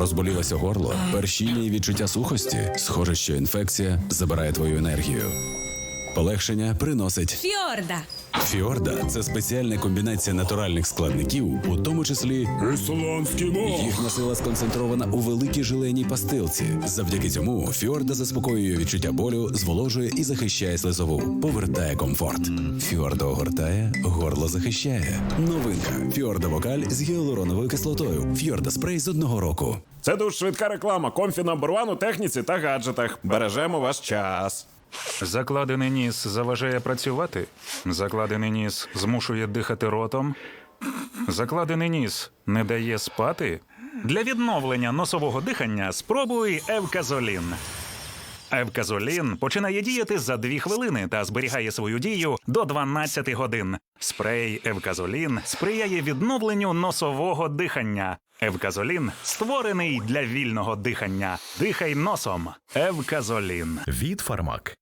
Розболілося горло, першіння і відчуття сухості. Схоже, що інфекція забирає твою енергію. Полегшення приносить Фіорда. Фіорда це спеціальна комбінація натуральних складників, у тому числі Ісландський мох. їхня сила сконцентрована у великій жиленій пастилці. Завдяки цьому Фіорда заспокоює відчуття болю, зволожує і захищає слизову, повертає комфорт. Фіорда огортає, горло захищає. Новинка Фіорда Вокаль з гіалуроновою кислотою. Фіорда спрей з одного року. Це дуже швидка реклама. Комфі номер у техніці та гаджетах. Бережемо ваш час. Закладений ніс заважає працювати. Закладений ніс змушує дихати ротом. Закладений ніс не дає спати. Для відновлення носового дихання спробуй Евказолін. Евказолін починає діяти за 2 хвилини та зберігає свою дію до 12 годин. Спрей Евказолін сприяє відновленню носового дихання. Евказолін створений для вільного дихання. Дихай носом. Евказолін. від Фармак.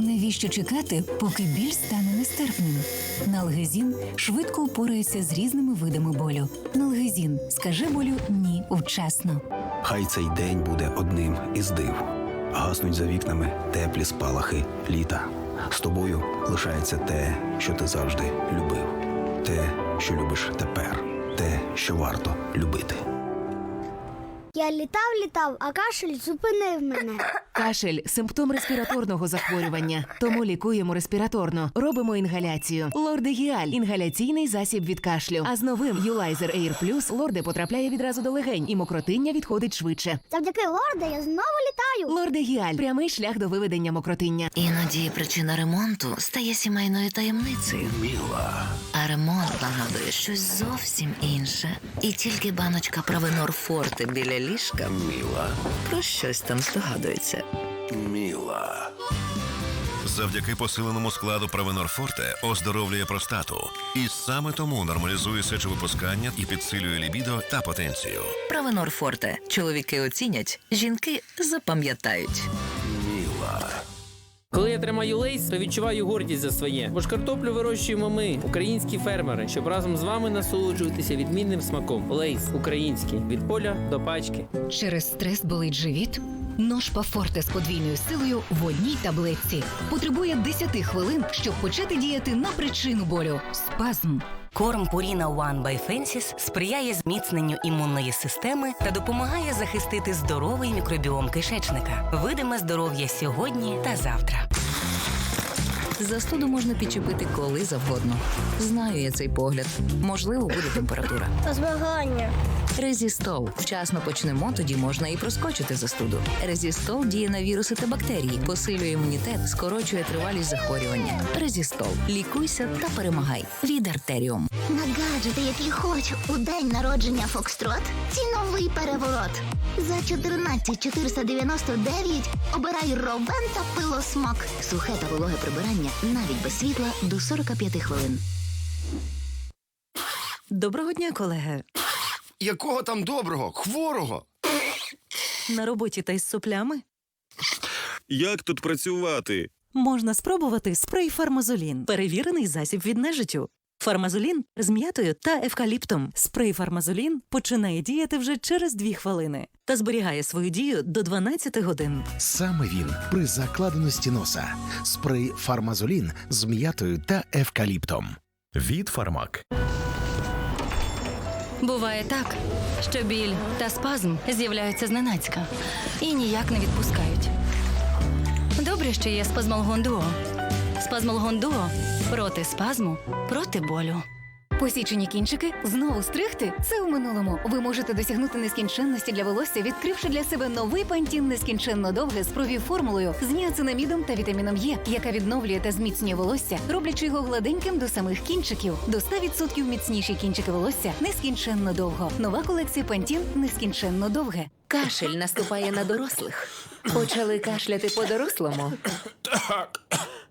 Навіщо чекати, поки біль стане нестерпним? Налгезін швидко упорається з різними видами болю. Налгезін скаже болю ні вчасно. Хай цей день буде одним із див. Гаснуть за вікнами теплі спалахи літа. З тобою лишається те, що ти завжди любив. Те, що любиш тепер, те, що варто любити. Я літав, літав, а кашель зупинив мене. Кашель симптом респіраторного захворювання. Тому лікуємо респіраторно. Робимо інгаляцію. Лордегіаль інгаляційний засіб від кашлю. А з новим Юлайзер Air Plus лорде потрапляє відразу до легень, і мокротиння відходить швидше. Завдяки лорда я знову літаю. Лордегіаль прямий шлях до виведення мокротиння. Іноді причина ремонту стає сімейною таємницею. Міла. А ремонт нагадує щось зовсім інше. І тільки баночка Провенор Форте біля ліжка Міла про щось там здогадується. Завдяки посиленому складу Провенор Форте оздоровлює простату. І саме тому нормалізує сечовипускання і підсилює лібідо та потенцію. Провенор Форте. Чоловіки оцінять, жінки запам'ятають. Коли я тримаю лейс, то відчуваю гордість за своє. Бо ж картоплю вирощуємо ми, українські фермери, щоб разом з вами насолоджуватися відмінним смаком. Лейс український від поля до пачки. Через стрес болить живіт? Ножпа Форте з подвійною силою в одній таблетці. Потребує 10 хвилин, щоб почати діяти на причину болю спазм. Корм Purina One by Fences сприяє зміцненню імунної системи та допомагає захистити здоровий мікробіом кишечника. Видиме здоров'я сьогодні та завтра. Застуду можна підчепити коли завгодно. Знаю я цей погляд. Можливо, буде температура. Змагання. Резістол. Вчасно почнемо, тоді можна і проскочити застуду. Резістол діє на віруси та бактерії, посилює імунітет, скорочує тривалість захворювання. Резістол. Лікуйся та перемагай. Від артеріум. На гаджети, які хочу у день народження Фокстрот. Ціновий переворот. За 14 499 обирай ровен та пилосмок. Сухе та вологе прибирання навіть без світла до 45 хвилин. Доброго дня, колеги. Якого там доброго, хворого? На роботі та із соплями Як тут працювати? можна спробувати спрей Фармазолін. Перевірений засіб від нежиттю. Фармазолін з м'ятою та евкаліптом. Спрей Фармазолін починає діяти вже через 2 хвилини та зберігає свою дію до 12 годин. Саме він при закладеності носа. Спрей Фармазолін з м'ятою та евкаліптом. Від Фармак. Буває так, що біль та спазм з'являються зненацька і ніяк не відпускають. Добре, що є спазмолгон дуо. Спазмолгон дуо проти спазму, проти болю. Посічені кінчики знову стригти? Це у минулому. Ви можете досягнути нескінченності для волосся, відкривши для себе новий пантін нескінченно довге з провів-формулою з ніацинамідом та вітаміном Е, яка відновлює та зміцнює волосся, роблячи його гладеньким до самих кінчиків. До 100% міцніші кінчики волосся нескінченно довго. Нова колекція пантін нескінченно довге. Кашель наступає на дорослих. Почали кашляти по-дорослому.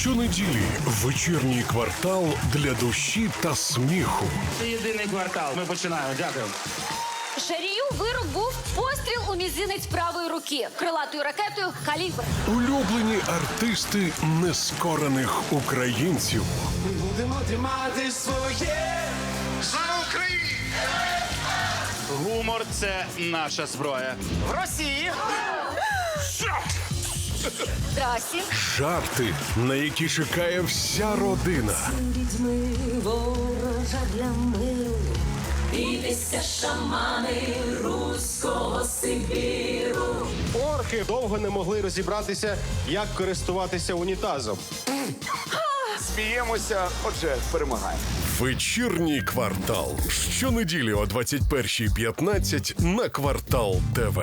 Щонеділі вечірній квартал для душі та сміху. Це єдиний квартал. Ми починаємо. Дякую. Шарію вирок був постріл у мізинець правої руки крилатою ракетою калібр. Улюблені артисти нескорених українців. Ми Будемо тримати своє. Слава Україні! Гумор це наша зброя. В Росії. Здрасті. Жарти, на які чекає вся родина. Дітьми ворожа для миру. Бійтеся шамани руського Сибіру. Орки довго не могли розібратися, як користуватися унітазом. Сміємося, отже, перемагаємо. Вечірній квартал. Щонеділі о 21.15 на квартал ТВ.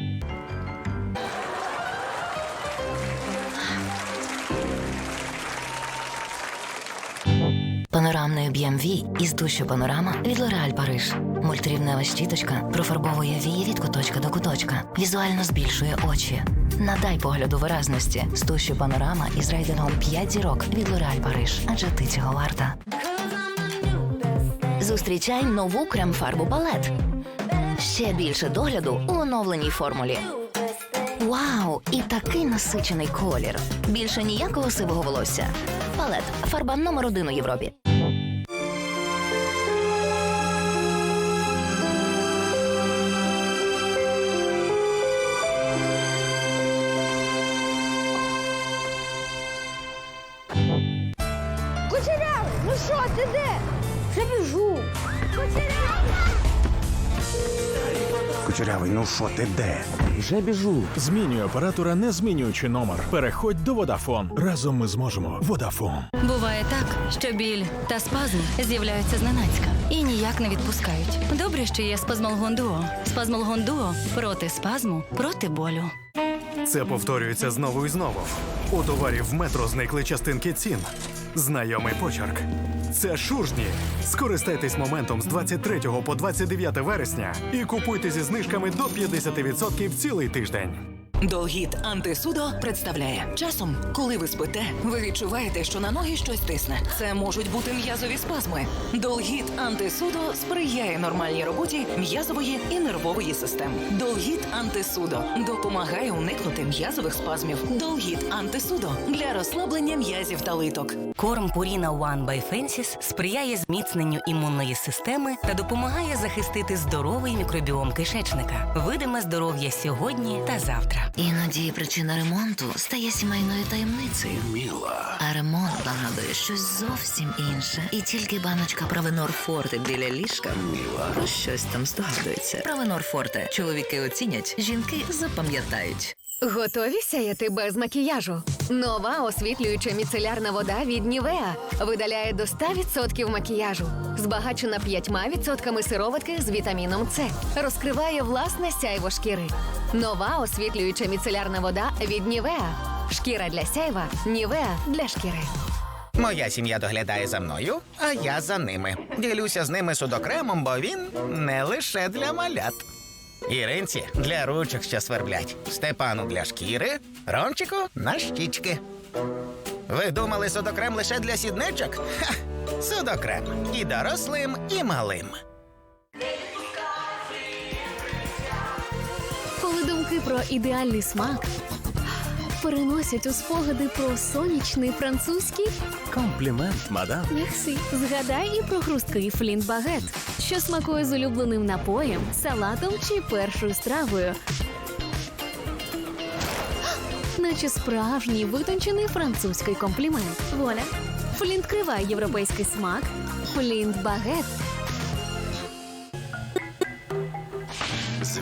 Панорамний об'єм вій із душю панорама від L'Oréal Париж. Мультрівнева щіточка профарбовує вії від куточка до куточка. Візуально збільшує очі. Надай погляду виразності з душю панорама із рейтингом 5 зірок від L'Oréal Париж. Адже ти цього варта. Зустрічай нову крем-фарбу палет. Ще більше догляду у оновленій формулі. Вау! І такий насичений колір. Більше ніякого сивого волосся. Палет фарба номер один у Європі. Кучерявий, ну що, ти де? Вже біжу. Кучерявий! Кучерявий, ну що ти де? Вже біжу. Змінюй оператора, не змінюючи номер. Переходь до Водафон. Разом ми зможемо. Водафон. Буває так, що біль та спазм з'являються зненацька і ніяк не відпускають. Добре, що є спазмолгон дуо. Спазмолгон дуо проти спазму, проти болю. Це повторюється знову і знову. У товарів в метро зникли частинки цін. Знайомий почерк. Це шуржні. Скористайтесь моментом з 23 по 29 вересня і купуйте зі знижками до 50% цілий тиждень. Долгіт антисудо представляє часом, коли ви спите, ви відчуваєте, що на ноги щось тисне. Це можуть бути м'язові спазми. Долгіт антисудо сприяє нормальній роботі м'язової і нервової систем. Долгіт антисудо допомагає уникнути м'язових спазмів. Долгіт антисудо для розслаблення м'язів та литок. Корм Purina One by Fences сприяє зміцненню імунної системи та допомагає захистити здоровий мікробіом кишечника. Видиме здоров'я сьогодні та завтра. Іноді причина ремонту стає сімейною таємницею. Міла. А ремонт нагадує щось зовсім інше. І тільки баночка Правенор Форте біля ліжка про щось там здогадується. Правенор Форте. Чоловіки оцінять, жінки запам'ятають. Готові сяяти без макіяжу? Нова освітлююча міцелярна вода від Нівеа видаляє до 100% макіяжу, збагачена 5% сироватки з вітаміном С, розкриває власне сяйво шкіри. Нова освітлююча міцелярна вода від Нівеа. Шкіра для сяйва, Нівеа для шкіри. Моя сім'я доглядає за мною, а я за ними. Ділюся з ними судокремом, бо він не лише для малят. Іринці для ручок, що сверблять, Степану для шкіри, Ромчику на щічки. Ви думали судокрем лише для сідничок? Ха! Судокрем і дорослим, і малим. Коли думки про ідеальний смак переносять у спогади про сонячний французький Комплімент, мадам. Мерсі. Згадай і про хрусткий флінт багет, що смакує з улюбленим напоєм, салатом чи першою стравою. Наче справжній витончений французький комплімент. Воля. Флінт криває європейський смак. Флінт багет.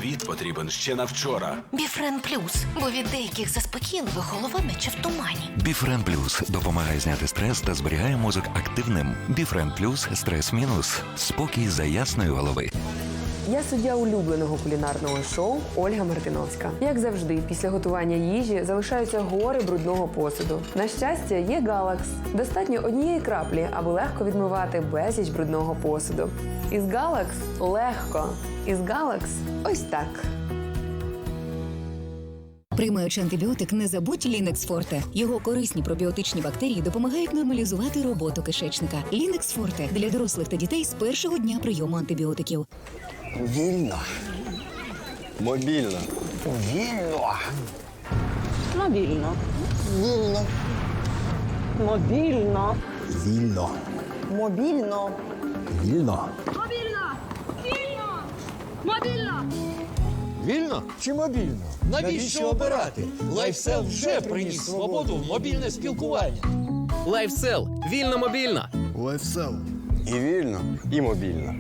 Звіт потрібен ще на вчора. Біфрен плюс, бо від деяких заспокійливих голова наче в тумані. Біфрен Плюс допомагає зняти стрес та зберігає мозок активним. Біфрен Плюс стрес мінус. Спокій за ясної голови. Я суддя улюбленого кулінарного шоу Ольга Мартиновська. Як завжди, після готування їжі залишаються гори брудного посуду. На щастя, є Галакс. Достатньо однієї краплі, аби легко відмивати безліч брудного посуду. Із Галакс легко. Із Галакс ось так. Приймаючи антибіотик, не забудь Лінекс Форте. Його корисні пробіотичні бактерії допомагають нормалізувати роботу кишечника. Лінекс Форте для дорослих та дітей з першого дня прийому антибіотиків. Вільно. Мобільно. Вільно. Мобільно. Вільно. Мобільно. Вільно. Мобільно. Вільно. Мобільно. Вільно. Мобільно. Вільно чи мобільно? Навіщо обирати? Лайфсел вже приніс свободу в мобільне спілкування. Лайфсел. Вільно мобільно. Лайфсел. І вільно, і мобільно.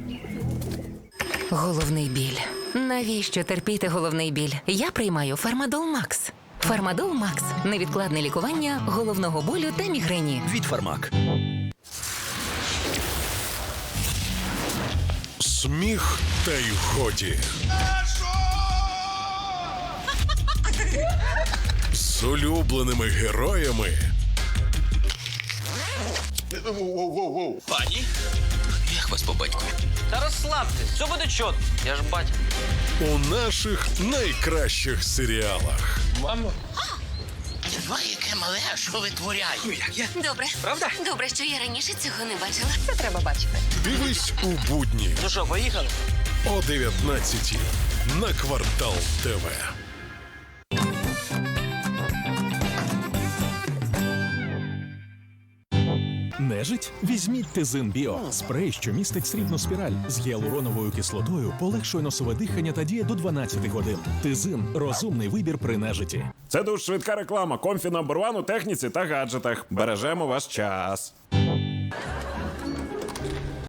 Головний біль. Навіщо терпіти головний біль? Я приймаю Фармадол Макс. Фармадол Макс невідкладне лікування головного болю та мігрені. Від Фармак. Сміх та й годі. З улюбленими героями Пані? Як вас по батьку? Та розслабтесь, все буде чот. Я ж батя. у наших найкращих серіалах. Мамо. Два, яке мале, а що витворяє? Як я? Добре. Правда? Добре, що я раніше цього не бачила. Це треба бачити. Дивись у будні Ну що, поїхали? о 19 на квартал ТВ. Нежить? Візьміть Тизин Біо. Спрей, що містить срібну спіраль з гіалуроновою кислотою, полегшує носове дихання та діє до 12 годин. Тизин розумний вибір при нежиті. Це дуже швидка реклама. Комфі номер у техніці та гаджетах. Бережемо ваш час.